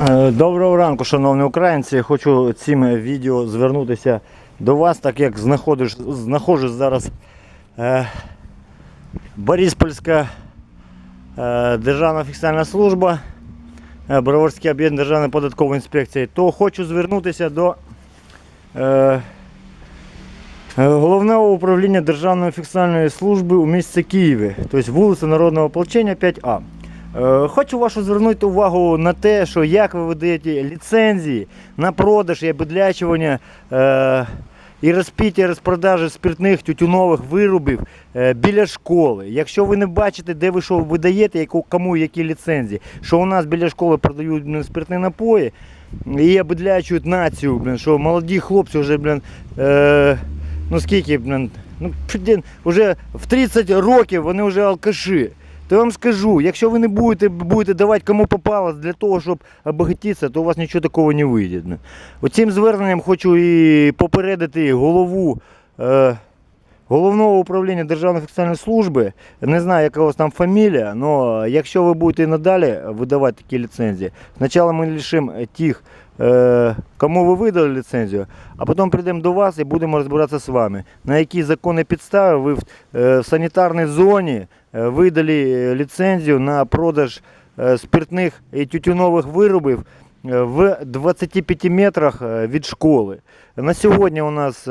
Е, Доброго ранку, шановні українці. Хочу цим відео звернутися до вас, так як знаходиш, знаходжусь зараз е, Бориспольська е, державна фіскальна служба, е, Броварський об'єднання Державної податкової інспекції, то хочу звернутися до е, Головного управління Державної фіскальної служби у місті Києві, тобто вулиця Народного ополчення 5А. Е, Хочу вашу звернути увагу на те, що як ви видаєте ліцензії на продаж і обідлячування е, і розпіття, розпродажі спиртних тютюнових виробів е, біля школи. Якщо ви не бачите, де ви що видаєте, кому які ліцензії, що у нас біля школи продають спиртні напої і обідляючують націю, блін, що молоді хлопці вже, блін, е, ну скільки, блін, ну, вже в 30 років вони вже алкаші. То я вам скажу, якщо ви не будете, будете давати кому попало для того, щоб обогатитися, то у вас нічого такого не вийде. Оцим зверненням хочу і попередити голову е, головного управління Державної фіскальної служби. Не знаю, яка у вас там фамілія, але якщо ви будете і надалі видавати такі ліцензії, спочатку ми лишимо тих, е, кому ви видали ліцензію, а потім прийдемо до вас і будемо розбиратися з вами, на які законні підстави ви в, е, санітарній зоні е, видали ліцензію на продаж спиртних і тютюнових виробів в 25 метрах від школи. На сьогодні у нас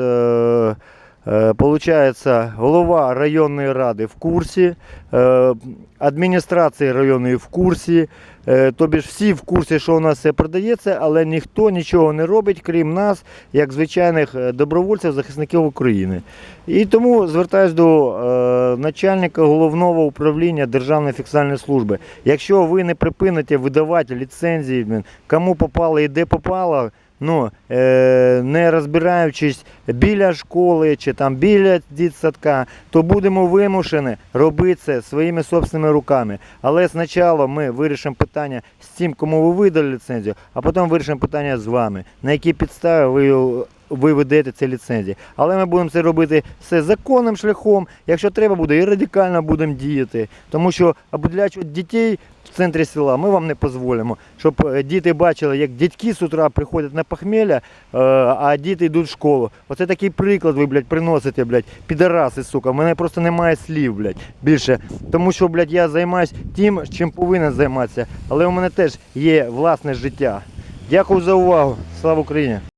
Получається, голова районної ради в курсі, е, адміністрації районної в курсі, е, тобі ж всі в курсі, що у нас все продається, але ніхто нічого не робить, крім нас, як звичайних е, добровольців, захисників України. І тому звертаюся до е, начальника головного управління Державної фіскальної служби. Якщо ви не припините видавати ліцензії, кому попало і де попало, ну, е, не розбираючись біля школи чи там біля дитсадка, то будемо вимушені робити це своїми собственними руками. Але спочатку ми вирішимо питання з тим, кому ви видали ліцензію, а потім вирішимо питання з вами, на які підстави ви, ви ведете ці ліцензії. Але ми будемо це робити все законним шляхом. Якщо треба буде, і радикально будемо діяти. Тому що обудлячувати дітей в центрі села ми вам не дозволимо. Щоб е, діти бачили, як дядьки з утра приходять на похмілля, е, а діти йдуть в школу. Оце такий приклад ви, блядь, приносите, блядь, підараси, сука. У мене просто немає слів, блядь, більше. Тому що, блядь, я займаюся тим, чим повинен займатися. Але у мене теж є власне життя. Дякую за увагу. Слава Україні!